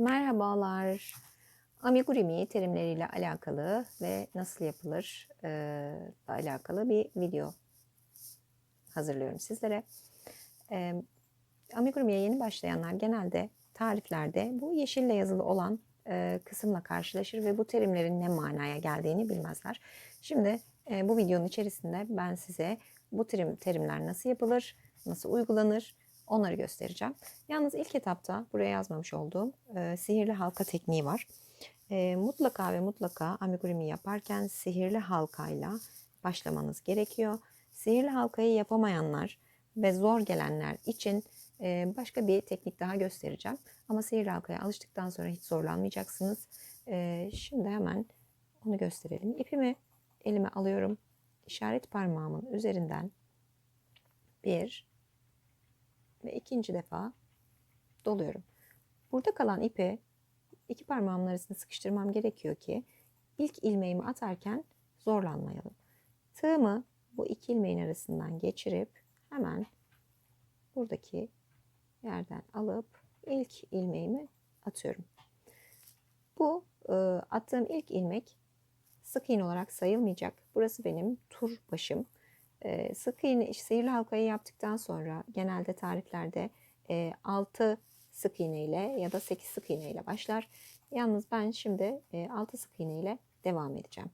Merhabalar. Amigurumi terimleriyle alakalı ve nasıl yapılır e, ile alakalı bir video hazırlıyorum sizlere. E, amigurumi'ye yeni başlayanlar genelde tariflerde bu yeşille yazılı olan e, kısımla karşılaşır ve bu terimlerin ne manaya geldiğini bilmezler. Şimdi e, bu videonun içerisinde ben size bu terim, terimler nasıl yapılır, nasıl uygulanır onları göstereceğim. Yalnız ilk etapta buraya yazmamış olduğum e, sihirli halka tekniği var. E, mutlaka ve mutlaka amigurumi yaparken sihirli halkayla başlamanız gerekiyor. Sihirli halkayı yapamayanlar ve zor gelenler için e, başka bir teknik daha göstereceğim. Ama sihirli halkaya alıştıktan sonra hiç zorlanmayacaksınız. E, şimdi hemen onu gösterelim. İpimi elime alıyorum. İşaret parmağımın üzerinden bir ve ikinci defa doluyorum. Burada kalan ipi iki parmağımın arasında sıkıştırmam gerekiyor ki ilk ilmeğimi atarken zorlanmayalım. Tığımı bu iki ilmeğin arasından geçirip hemen buradaki yerden alıp ilk ilmeğimi atıyorum. Bu e, attığım ilk ilmek sık iğne olarak sayılmayacak. Burası benim tur başım. E, sık iğne, sihirli halkayı yaptıktan sonra genelde tariflerde e, 6 sık iğne ile ya da 8 sık iğne ile başlar. Yalnız ben şimdi e, 6 sık iğne ile devam edeceğim.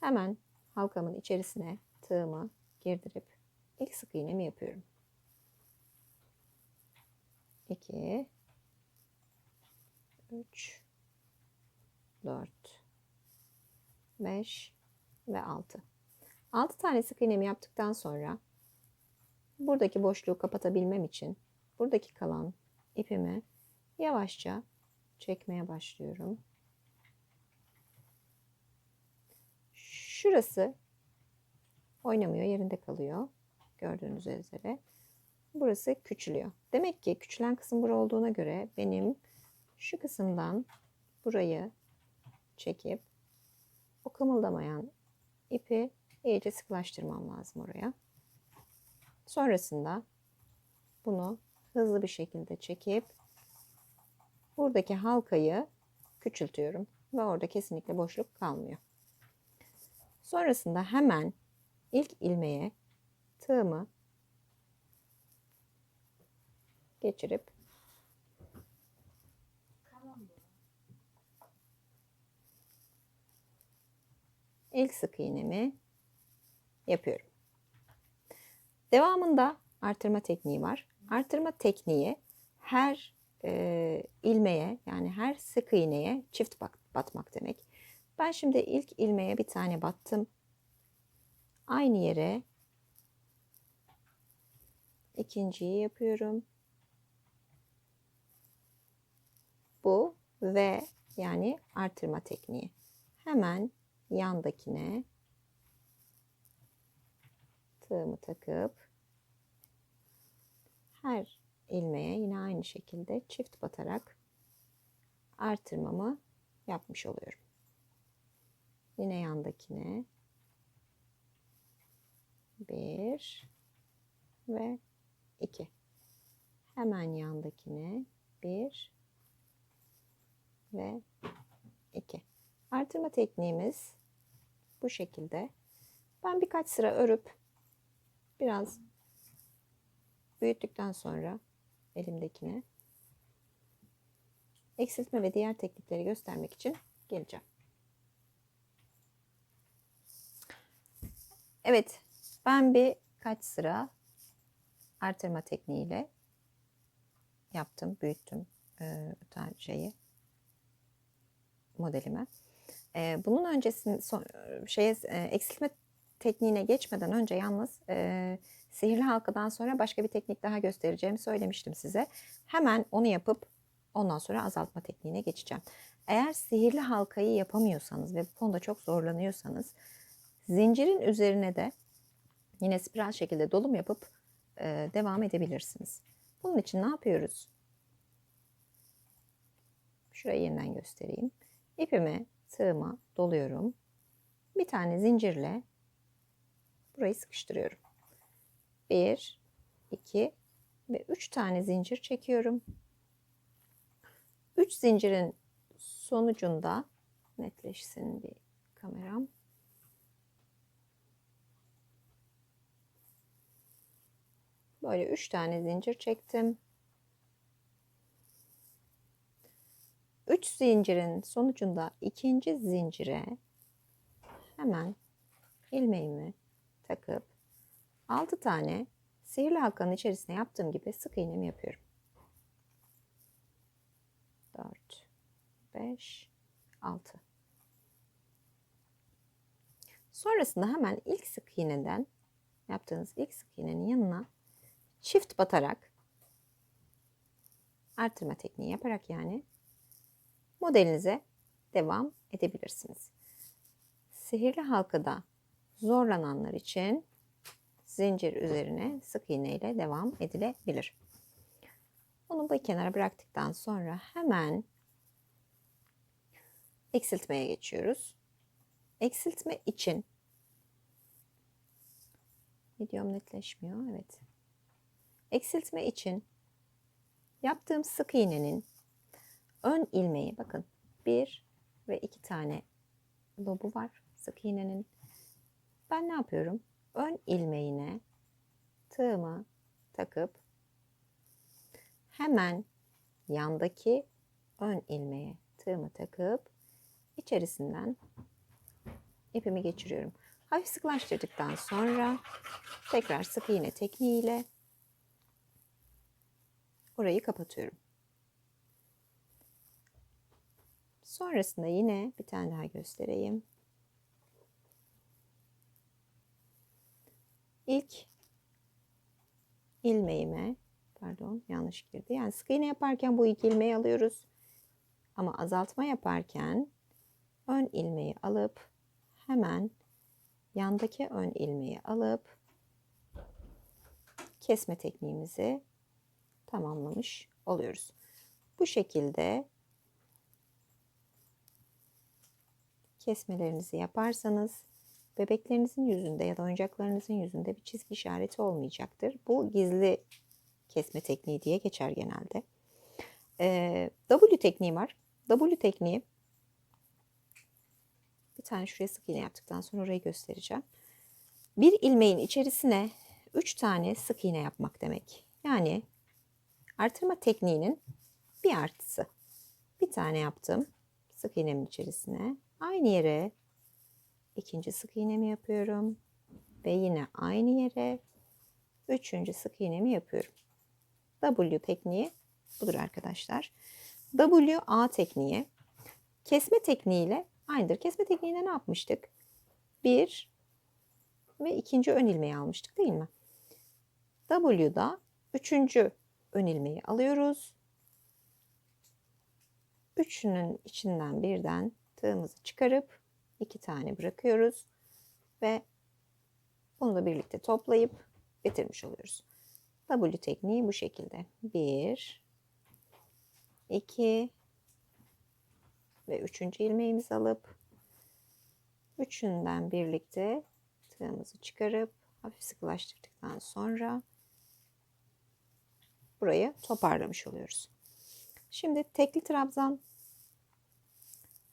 Hemen halkamın içerisine tığımı girdirip ilk sık iğnemi yapıyorum. 2 3 4 5 ve 6. 6 tane sık iğnemi yaptıktan sonra buradaki boşluğu kapatabilmem için buradaki kalan ipimi yavaşça çekmeye başlıyorum. Şurası oynamıyor, yerinde kalıyor. Gördüğünüz üzere. Burası küçülüyor. Demek ki küçülen kısım bura olduğuna göre benim şu kısımdan burayı çekip o kımıldamayan ipi iyice sıklaştırmam lazım oraya. Sonrasında bunu hızlı bir şekilde çekip buradaki halkayı küçültüyorum ve orada kesinlikle boşluk kalmıyor. Sonrasında hemen ilk ilmeğe tığımı geçirip ilk sık iğnemi yapıyorum. Devamında artırma tekniği var. Artırma tekniği her e, ilmeğe yani her sık iğneye çift batmak demek. Ben şimdi ilk ilmeğe bir tane battım. Aynı yere ikinciyi yapıyorum. Bu ve yani artırma tekniği. Hemen yandakine tığımı takıp her ilmeğe yine aynı şekilde çift batarak artırmamı yapmış oluyorum. Yine yandakine bir ve iki. Hemen yandakine bir ve iki. Artırma tekniğimiz bu şekilde. Ben birkaç sıra örüp biraz büyüttükten sonra elimdekine eksiltme ve diğer teknikleri göstermek için geleceğim. Evet, ben bir kaç sıra artırma tekniğiyle yaptım, büyüttüm e, şeyi modelime. E, bunun öncesinde son, şeye e, eksiltme tekniğine geçmeden önce yalnız e, sihirli halkadan sonra başka bir teknik daha göstereceğimi söylemiştim size. Hemen onu yapıp ondan sonra azaltma tekniğine geçeceğim. Eğer sihirli halkayı yapamıyorsanız ve bu konuda çok zorlanıyorsanız zincirin üzerine de yine spiral şekilde dolum yapıp e, devam edebilirsiniz. Bunun için ne yapıyoruz? Şurayı yeniden göstereyim. İpimi tığıma doluyorum. Bir tane zincirle burayı sıkıştırıyorum. 1, 2 ve 3 tane zincir çekiyorum. 3 zincirin sonucunda netleşsin bir kameram. Böyle 3 tane zincir çektim. 3 zincirin sonucunda ikinci zincire hemen ilmeğimi takıp 6 tane sihirli halkanın içerisine yaptığım gibi sık iğnemi yapıyorum. 4 5 6 Sonrasında hemen ilk sık iğneden yaptığınız ilk sık iğnenin yanına çift batarak artırma tekniği yaparak yani modelinize devam edebilirsiniz. Sihirli halkada zorlananlar için zincir üzerine sık iğne ile devam edilebilir. Onu bir kenara bıraktıktan sonra hemen eksiltmeye geçiyoruz. Eksiltme için videom netleşmiyor. Evet. Eksiltme için yaptığım sık iğnenin ön ilmeği bakın bir ve iki tane lobu var sık iğnenin. Ben ne yapıyorum? Ön ilmeğine tığımı takıp hemen yandaki ön ilmeğe tığımı takıp içerisinden ipimi geçiriyorum. Hafif sıklaştırdıktan sonra tekrar sık iğne tekniğiyle orayı kapatıyorum. Sonrasında yine bir tane daha göstereyim. İlk ilmeğime pardon yanlış girdi. Yani sık iğne yaparken bu ilk ilmeği alıyoruz. Ama azaltma yaparken ön ilmeği alıp hemen yandaki ön ilmeği alıp kesme tekniğimizi tamamlamış oluyoruz. Bu şekilde kesmelerinizi yaparsanız bebeklerinizin yüzünde ya da oyuncaklarınızın yüzünde bir çizgi işareti olmayacaktır. Bu gizli kesme tekniği diye geçer genelde. Ee, w tekniği var. W tekniği bir tane şuraya sık iğne yaptıktan sonra orayı göstereceğim. Bir ilmeğin içerisine 3 tane sık iğne yapmak demek. Yani artırma tekniğinin bir artısı. Bir tane yaptım sık iğnemin içerisine. Aynı yere ikinci sık iğnemi yapıyorum. Ve yine aynı yere üçüncü sık iğnemi yapıyorum. W tekniği budur arkadaşlar. W A tekniği kesme tekniğiyle aynıdır. Kesme tekniğinde ne yapmıştık? Bir ve ikinci ön ilmeği almıştık değil mi? W'da üçüncü ön ilmeği alıyoruz. Üçünün içinden birden tığımızı çıkarıp iki tane bırakıyoruz ve bunu da birlikte toplayıp bitirmiş oluyoruz. W tekniği bu şekilde. 1 2 ve üçüncü ilmeğimizi alıp üçünden birlikte tığımızı çıkarıp hafif sıkılaştırdıktan sonra burayı toparlamış oluyoruz. Şimdi tekli trabzan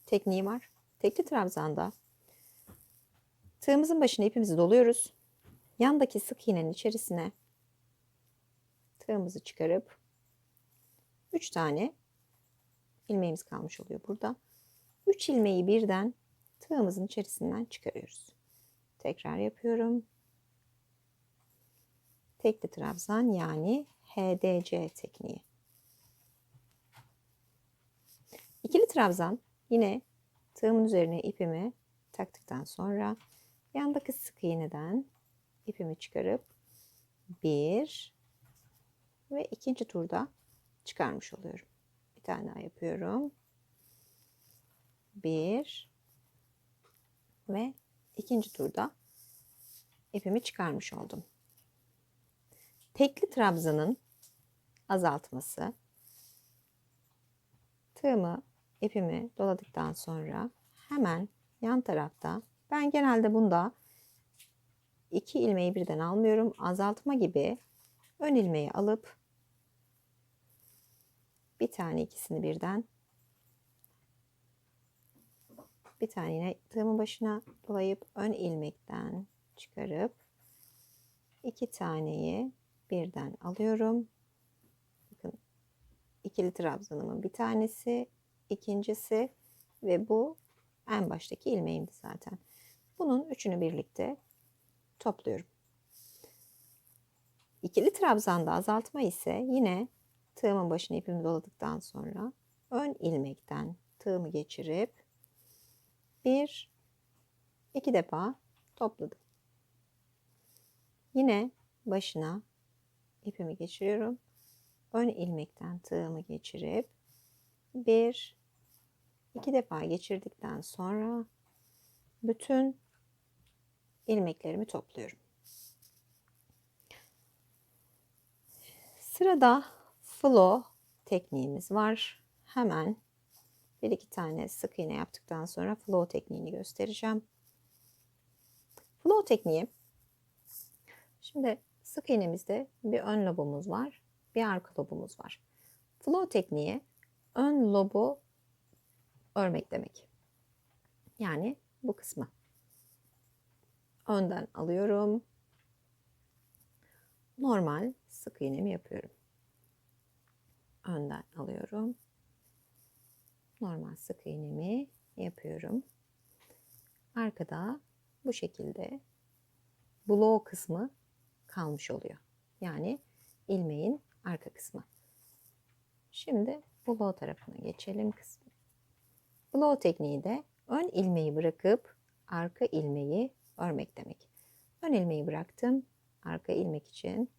tekniği var. Tekli trabzanda tığımızın başına ipimizi doluyoruz. Yandaki sık iğnenin içerisine tığımızı çıkarıp 3 tane ilmeğimiz kalmış oluyor burada. 3 ilmeği birden tığımızın içerisinden çıkarıyoruz. Tekrar yapıyorum. Tekli trabzan yani HDC tekniği. İkili trabzan yine tığımın üzerine ipimi taktıktan sonra yandaki sık iğneden ipimi çıkarıp bir ve ikinci turda çıkarmış oluyorum. Bir tane daha yapıyorum. Bir ve ikinci turda ipimi çıkarmış oldum. Tekli trabzanın azaltması tığımı ipimi doladıktan sonra hemen yan tarafta ben genelde bunda iki ilmeği birden almıyorum. Azaltma gibi ön ilmeği alıp bir tane ikisini birden bir tane yine tığımın başına dolayıp ön ilmekten çıkarıp iki taneyi birden alıyorum. Bakın ikili trabzanımın bir tanesi, ikincisi ve bu en baştaki ilmeğimdi zaten. Bunun üçünü birlikte topluyorum. İkili trabzanda azaltma ise yine tığımın başına ipimi doladıktan sonra ön ilmekten tığımı geçirip bir iki defa topladım. Yine başına ipimi geçiriyorum. Ön ilmekten tığımı geçirip bir iki defa geçirdikten sonra bütün ilmeklerimi topluyorum. Sırada flow tekniğimiz var. Hemen bir iki tane sık iğne yaptıktan sonra flow tekniğini göstereceğim. Flow tekniği şimdi sık iğnemizde bir ön lobumuz var, bir arka lobumuz var. Flow tekniği ön lobu örmek demek. Yani bu kısmı. Önden alıyorum. Normal sık iğnemi yapıyorum. Önden alıyorum. Normal sık iğnemi yapıyorum. Arkada bu şekilde blow kısmı kalmış oluyor. Yani ilmeğin arka kısmı. Şimdi blow tarafına geçelim kısmı. Blow tekniği de ön ilmeği bırakıp arka ilmeği örmek demek. Ön ilmeği bıraktım. Arka ilmek için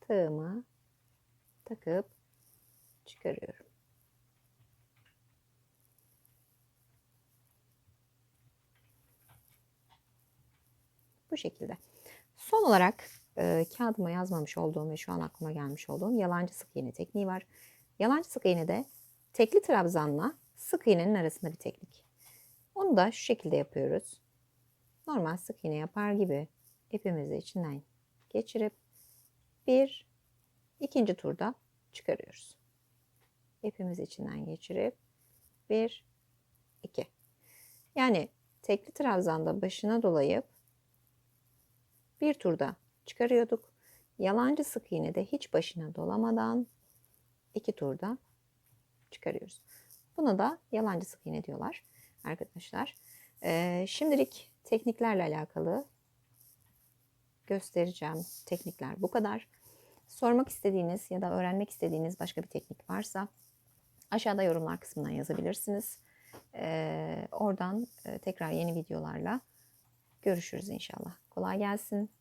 tığımı takıp çıkarıyorum. Bu şekilde. Son olarak e, kağıdıma yazmamış olduğum ve şu an aklıma gelmiş olduğum yalancı sık iğne tekniği var. Yalancı sık iğne de tekli trabzanla sık iğnenin arasında bir teknik. Onu da şu şekilde yapıyoruz. Normal sık iğne yapar gibi ipimizi içinden geçirip bir ikinci turda çıkarıyoruz. İpimizi içinden geçirip bir iki. Yani tekli trabzanda başına dolayıp bir turda çıkarıyorduk. Yalancı sık iğne de hiç başına dolamadan iki turda çıkarıyoruz. Buna da yalancı sık iğne diyorlar arkadaşlar. Ee, şimdilik tekniklerle alakalı göstereceğim teknikler bu kadar. Sormak istediğiniz ya da öğrenmek istediğiniz başka bir teknik varsa aşağıda yorumlar kısmından yazabilirsiniz. Ee, oradan e, tekrar yeni videolarla görüşürüz inşallah. Kolay gelsin.